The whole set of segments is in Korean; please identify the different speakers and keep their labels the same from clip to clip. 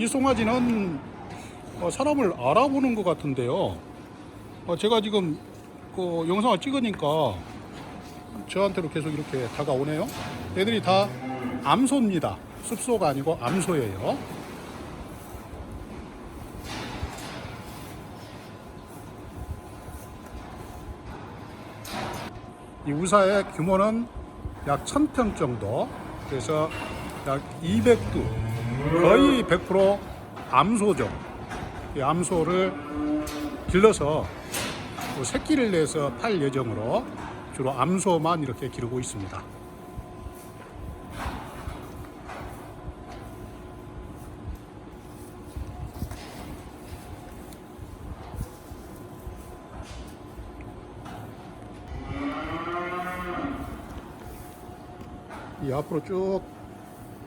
Speaker 1: 이 송아지는 어, 사람을 알아보는 것 같은데요. 어, 제가 지금 그 영상을 찍으니까 저한테로 계속 이렇게 다가오네요. 얘들이 다 암소입니다. 습소가 아니고 암소예요. 이 우사의 규모는 약 1000평 정도. 그래서 약 200두. 거의 100% 암소죠. 이 암소를 길러서 또 새끼를 내서 팔 예정으로 주로 암소만 이렇게 기르고 있습니다. 이 앞으로 쭉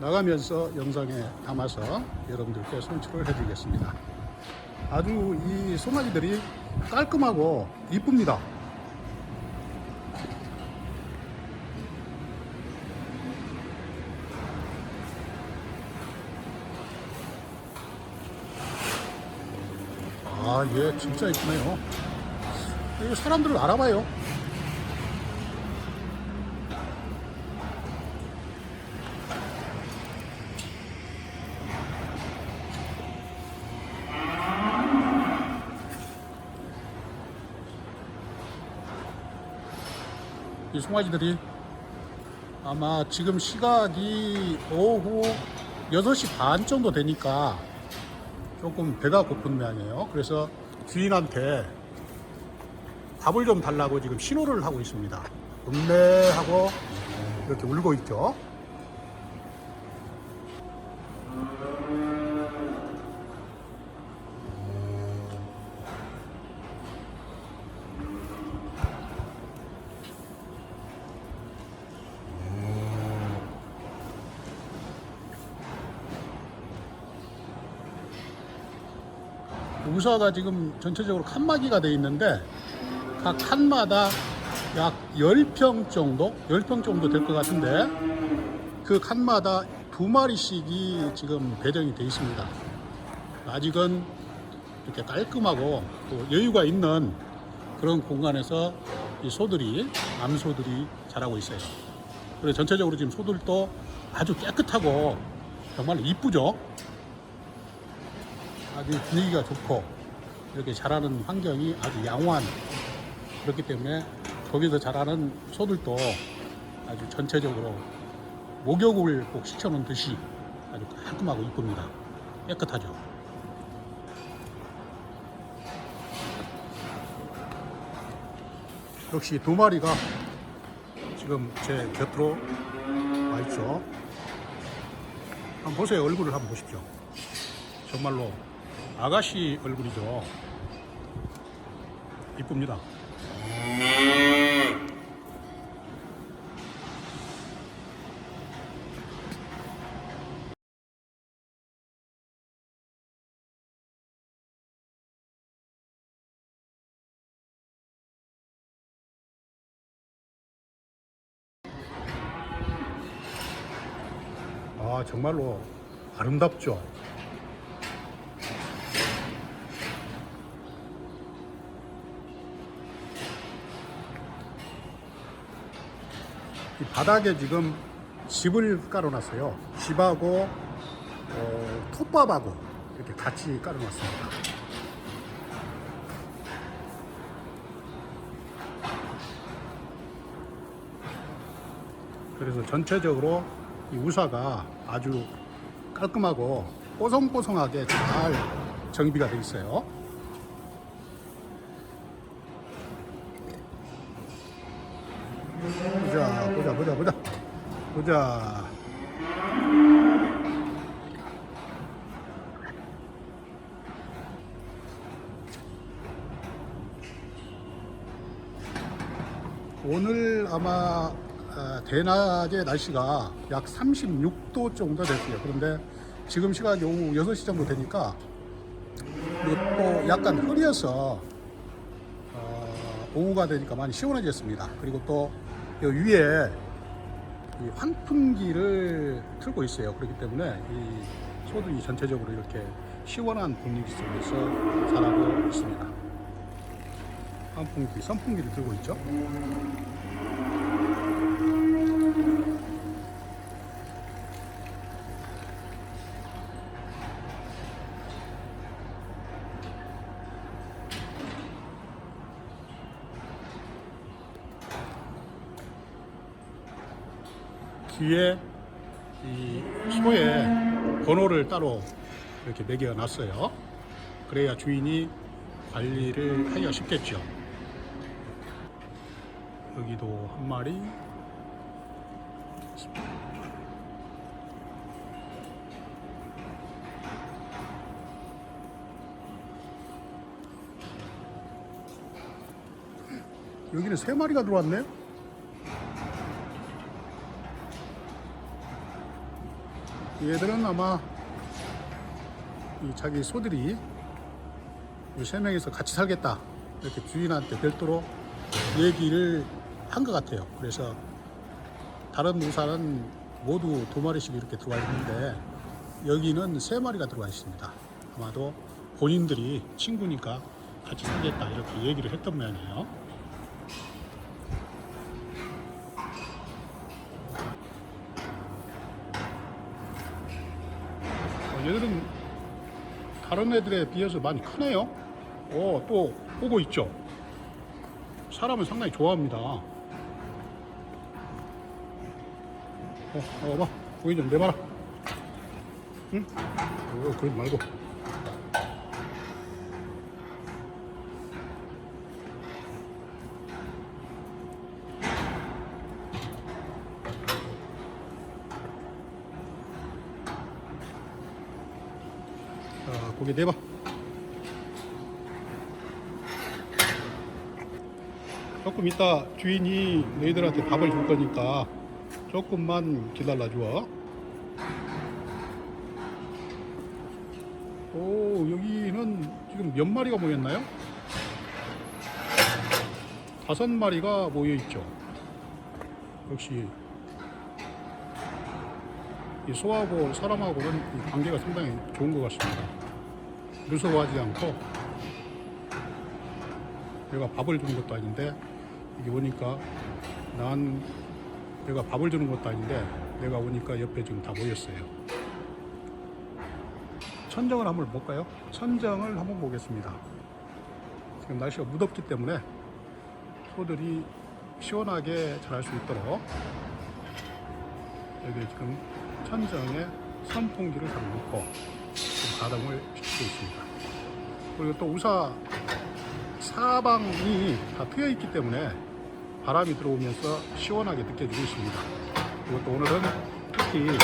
Speaker 1: 나가면서 영상에 담아서 여러분들께 송출을 해드리겠습니다. 아주 이 송아지들이 깔끔하고 이쁩니다. 아, 얘 진짜 이쁘네요. 사람들을 알아봐요. 송아지들이 아마 지금 시각이 오후 6시 반 정도 되니까 조금 배가 고픈 모양이에요. 그래서 주인한테 밥을 좀 달라고 지금 신호를 하고 있습니다. 음매하고 이렇게 울고 있죠. 우사가 지금 전체적으로 칸막이가 돼 있는데 각 칸마다 약 10평 정도, 10평 정도 될 것 같은데 그 칸마다 두 마리씩이 지금 배정이 돼 있습니다. 아직은 이렇게 깔끔하고 또 여유가 있는 그런 공간에서 이 소들이, 암소들이 자라고 있어요. 그리고 전체적으로 지금 소들도 아주 깨끗하고 정말 이쁘죠? 아주 분위기가 좋고 이렇게 자라는 환경이 아주 양호한 그렇기 때문에 거기서 자라는 소들도 아주 전체적으로 목욕을 꼭 시켜놓은 듯이 아주 깔끔하고 이쁩니다. 깨끗하죠. 역시 두 마리가 지금 제 곁으로 와 있죠. 한번 보세요. 얼굴을 한번 보십시오. 정말로 아가씨 얼굴이죠. 이쁩니다. 아, 정말로 아름답죠. 바닥에 지금 집을 깔아놨어요. 집하고 어, 톱밥하고 이렇게 같이 깔아놨습니다. 그래서 전체적으로 이 우사가 아주 깔끔하고 뽀송뽀송하게 잘 정비가 되어 있어요. 보자, 보자, 보자, 보자. 보자. 오늘 아마 아, 대낮의 날씨가 약 36도 정도 됐어요. 그런데 지금 시각이 오후 6시 정도 되니까 또 약간 흐려서 어, 오후가 되니까 많이 시원해졌습니다. 그리고 또이 위에 이 환풍기를 틀고 있어요. 그렇기 때문에 이 소들이 전체적으로 이렇게 시원한 분위기 속에서 자라고 있습니다. 환풍기, 선풍기를 들고 있죠. 뒤에 이 소의 번호를 따로 이렇게 매겨 놨어요. 그래야 주인이 관리를 하기가 쉽겠죠. 여기도 한 마리. 여기는 세 마리가 들어왔네 얘들은 아마 이 자기 소들이 이세 명이서 같이 살겠다 이렇게 주인한테 별도로 얘기를 한 것 같아요. 그래서 다른 우산은 모두 두 마리씩 이렇게 들어와 있는데 여기는 세 마리가 들어와 있습니다. 아마도 본인들이 친구니까 같이 살겠다 이렇게 얘기를 했던 모양이에요. 얘들은 다른 애들에 비해서 많이 크네요. 어, 또 오고 있죠. 사람을 상당히 좋아합니다. 어, 어, 봐. 고기 좀 내봐라. 응? 어, 그러지 말고. 자, 고기 내봐. 조금 이따 주인이 너희들한테 밥을 줄 거니까 조금만 기다려 줘. 오, 여기는 지금 몇 마리가 모였나요? 다섯 마리가 모여 있죠. 역시 이 소하고 사람하고는 이 관계가 상당히 좋은 것 같습니다. 무서워하지 않고 내가 밥을 주는 것도 아닌데 이게 오니까 난 내가 밥을 주는 것도 아닌데 내가 오니까 옆에 지금 다 모였어요. 천정을 한번 볼까요? 천정을 한번 보겠습니다. 지금 날씨가 무덥기 때문에 소들이 시원하게 자랄 수 있도록 여기 지금 천정에 선풍기를 지금 가동을 시키고 있습니다. 그리고 또 우사 사방이 다 트여 있기 때문에 바람이 들어오면서 시원하게 느껴지고 있습니다. 그리고 또 오늘은 특히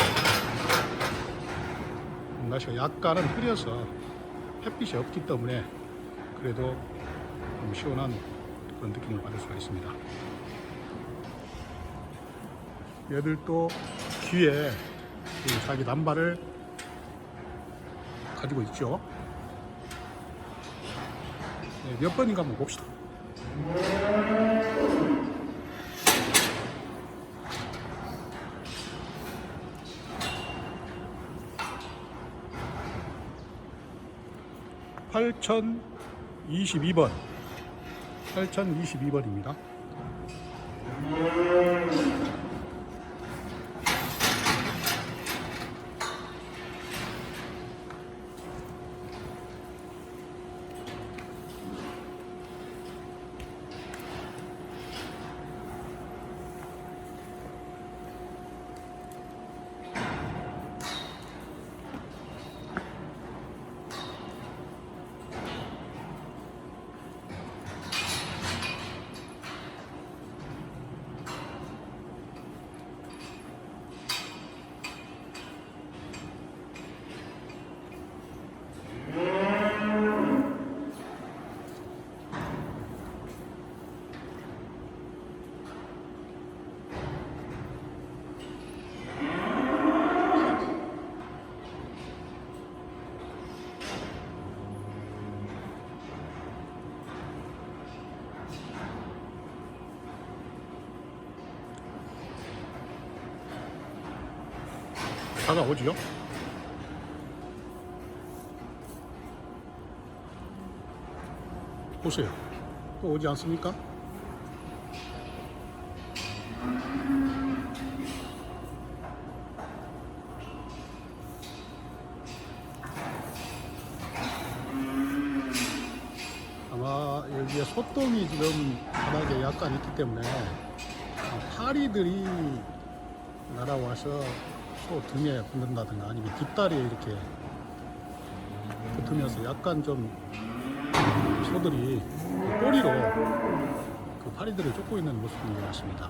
Speaker 1: 날씨가 약간은 흐려서 햇빛이 없기 때문에 그래도 좀 시원한 그런 느낌을 받을 수가 있습니다. 얘들도 귀에 이 자기 남발을 가지고 있죠. 네, 몇 번인가 한번 봅시다. (8022번) (8022번입니다) 他到好几样。 보세요. 또 오지 않습니까? 아마 여기에 소똥이 지금 바닥에 약간 있기 때문에 아, 파리들이 날아와서 소 등에 붙는다든가 아니면 뒷다리에 이렇게 붙으면서 약간 좀 소들이 꼬리로 그 파리들을 쫓고 있는 모습인 것 같습니다.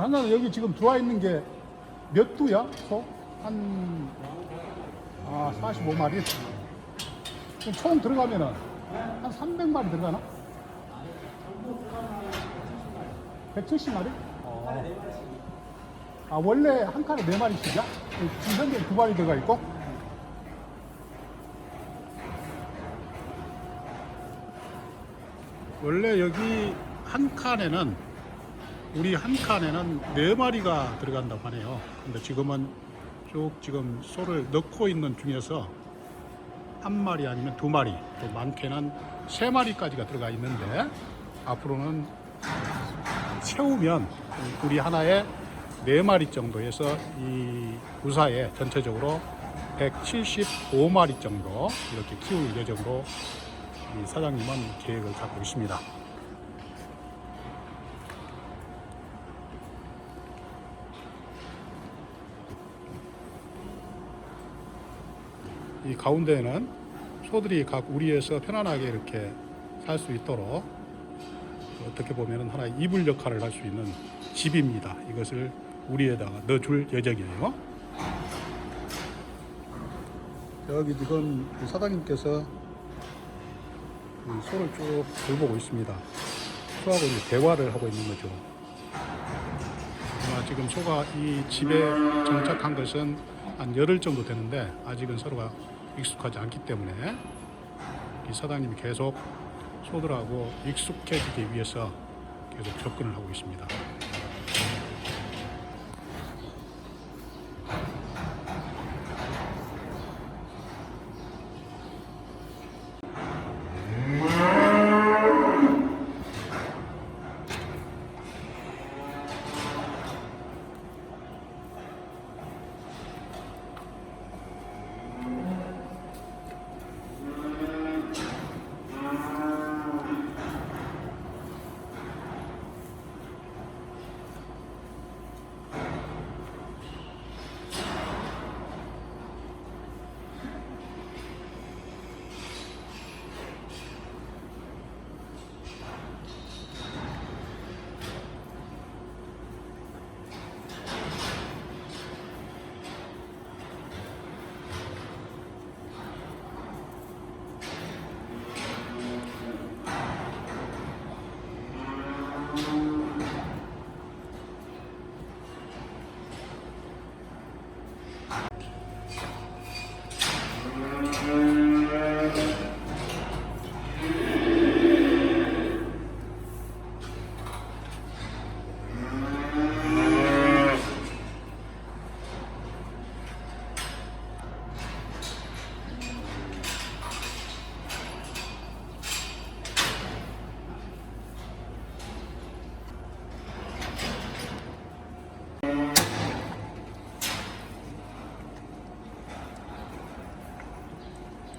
Speaker 1: 하나는 여기 지금 들어와 있는 게 몇 두야? 소? 한, 아, 45마리? 그럼 총 들어가면은 한 300마리 들어가나? 170마리? 아, 원래 한 칸에 4마리씩이야? 지금 현재 2마리 들어가 있고? 원래 여기 한 칸에는 우리 한 칸에는 네 마리가 들어간다고 하네요. 근데 지금은 쭉 지금 소를 넣고 있는 중에서 한 마리 아니면 두 마리, 또 많게는 세 마리까지가 들어가 있는데 앞으로는 채우면 우리 하나에 네 마리 정도에서 이 우사에 전체적으로 175마리 정도 이렇게 키울 예정으로 이 사장님은 계획을 갖고 있습니다. 이 가운데에는 소들이 각 우리에서 편안하게 이렇게 살 수 있도록 어떻게 보면 하나의 이불 역할을 할 수 있는 집입니다. 이것을 우리에다가 넣어줄 예정이에요. 여기 지금 이 사장님께서 이 소를 쭉 돌보고 있습니다. 소하고 이제 대화를 하고 있는 거죠. 지금 소가 이 집에 정착한 것은 한 열흘 정도 되는데 아직은 서로가 익숙하지 않기 때문에 이 사장님이 계속 소들하고 익숙해지기 위해서 계속 접근을 하고 있습니다.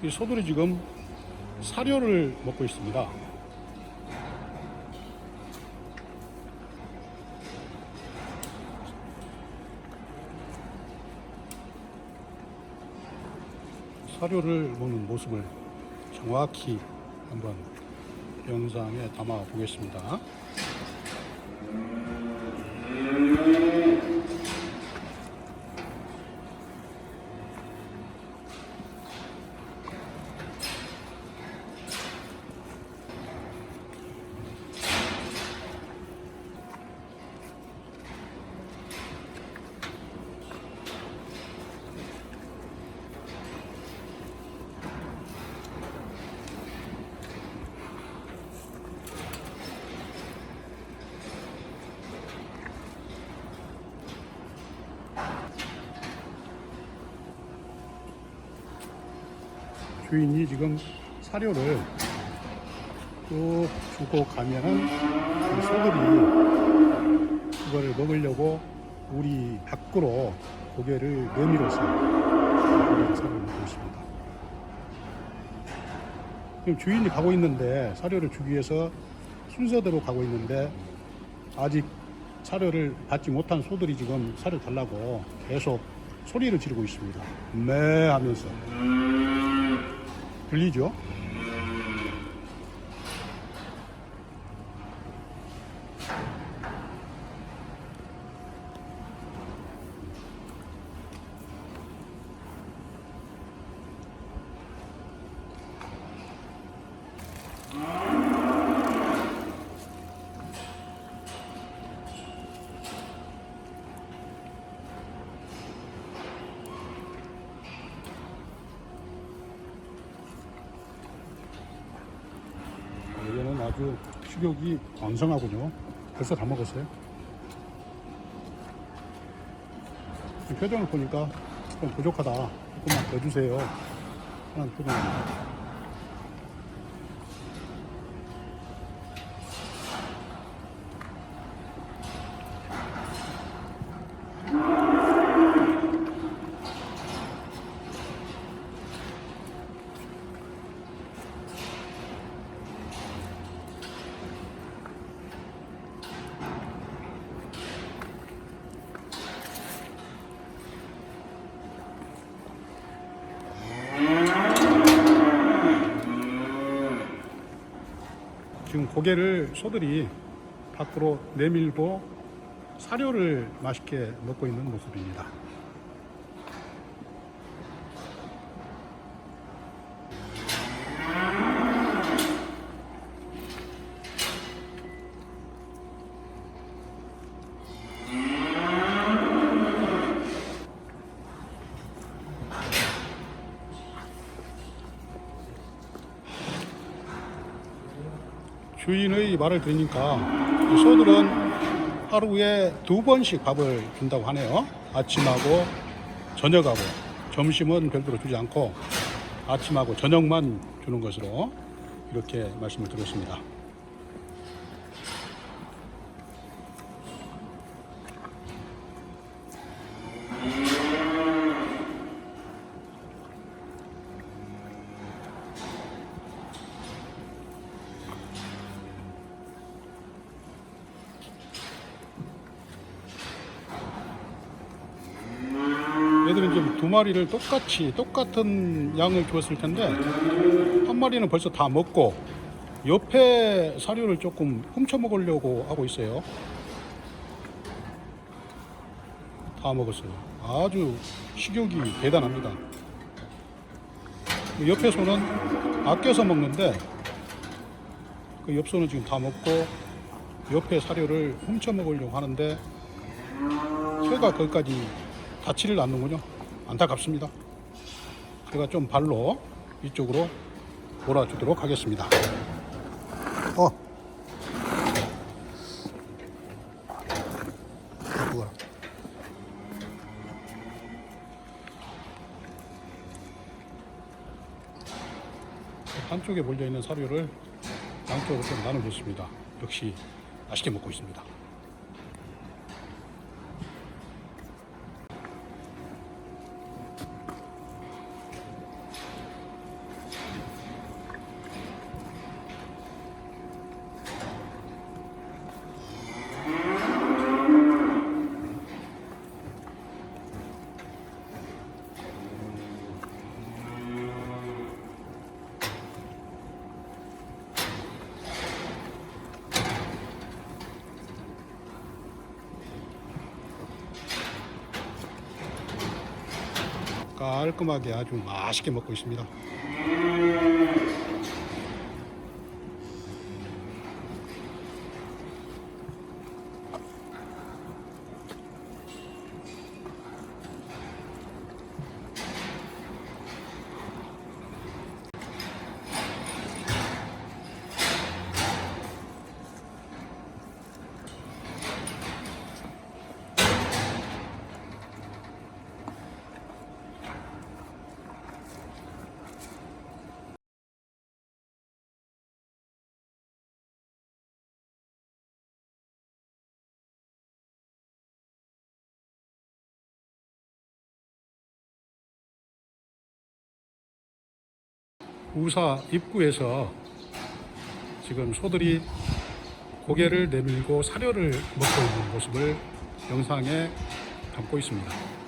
Speaker 1: 이 소들이 지금 사료를 먹고 있습니다. 사료를 먹는 모습을 정확히 한번 영상에 담아 보겠습니다. 주인이 지금 사료를 쭉 주고 가면은 이 소들이 그거를 먹으려고 우리 밖으로 고개를 내밀어서 사료를 먹고 있습니다. 지금 주인이 가고 있는데 사료를 주기 위해서 순서대로 가고 있는데 아직 사료를 받지 못한 소들이 지금 사료 달라고 계속 소리를 지르고 있습니다. 매 하면서. 들리죠? 아주 식욕이 왕성하군요. 벌써 다 먹었어요. 이 표정을 보니까 좀 부족하다. 조금만 더 주세요. 하는 표정입니다. 고개를 소들이 밖으로 내밀고 사료를 맛있게 먹고 있는 모습입니다. 말을 이 소들은 하루에 두 번씩 밥을 준다고 하네요. 아침하고 저녁하고 점심은 별도로 주지 않고 아침하고 저녁만 주는 것으로 이렇게 말씀을 드렸습니다. 마리를 똑같이 똑같은 양을 주었을 텐데 한 마리는 벌써 다 먹고 옆에 사료를 조금 훔쳐 먹으려고 하고 있어요. 다 먹었어요. 아주 식욕이 대단합니다. 옆에 소는 아껴서 먹는데 그 옆소는 지금 다 먹고 옆에 사료를 훔쳐 먹으려고 하는데 새가 거기까지 닿지를 않는군요. 안타깝습니다. 제가 좀 발로 이쪽으로 몰아주도록 하겠습니다. 어. 뭐야? 한쪽에 몰려 있는 사료를 양쪽으로 좀 나눠줬습니다. 역시 맛있게 먹고 있습니다. 깔끔하게 아주 맛있게 먹고 있습니다. 우사 입구에서 지금 소들이 고개를 내밀고 사료를 먹고 있는 모습을 영상에 담고 있습니다.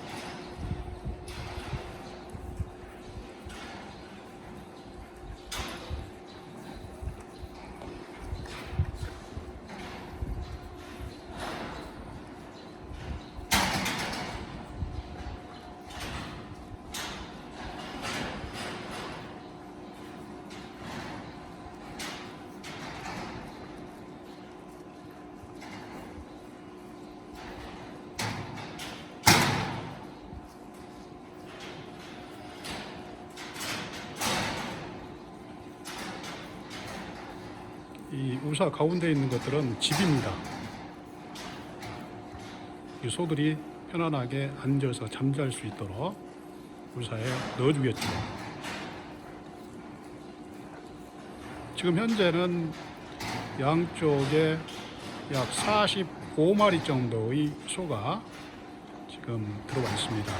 Speaker 1: 이 우사 가운데 있는 것들은 집입니다. 이 소들이 편안하게 앉아서 잠잘 수 있도록 우사에 넣어주겠죠. 지금 현재는 양쪽에 약 45마리 정도의 소가 지금 들어와 있습니다.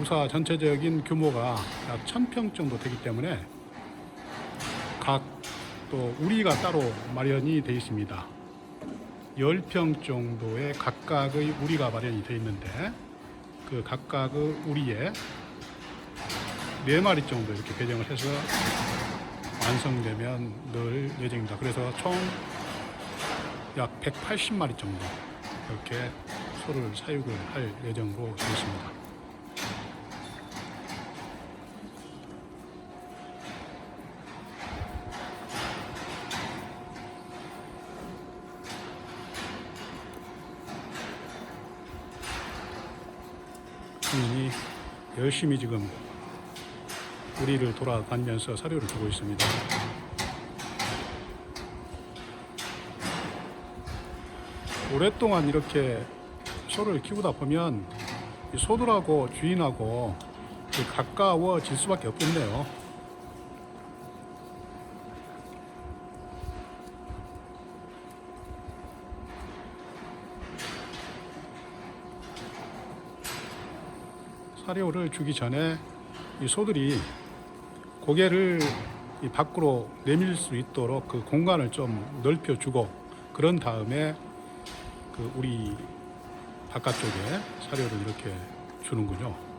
Speaker 1: 우사 전체적인 규모가 약 1000평 정도 되기 때문에 각 또 우리가 따로 마련이 되어 있습니다. 10평 정도의 각각의 우리가 마련이 되어 있는데 그 각각의 우리에 4마리 정도 이렇게 배정을 해서 완성되면 넣을 예정입니다. 그래서 총 약 180마리 정도 이렇게 소를 사육을 할 예정으로 되어 있습니다. 주인이 열심히 지금 우리를 돌아다니면서 사료를 주고 있습니다. 오랫동안 이렇게 소를 키우다 보면 이 소들하고 주인하고 그 가까워질 수밖에 없겠네요. 사료를 주기 전에 이 소들이 고개를 이 밖으로 내밀 수 있도록 그 공간을 좀 넓혀 주고 그런 다음에 그 우리 바깥쪽에 사료를 이렇게 주는군요.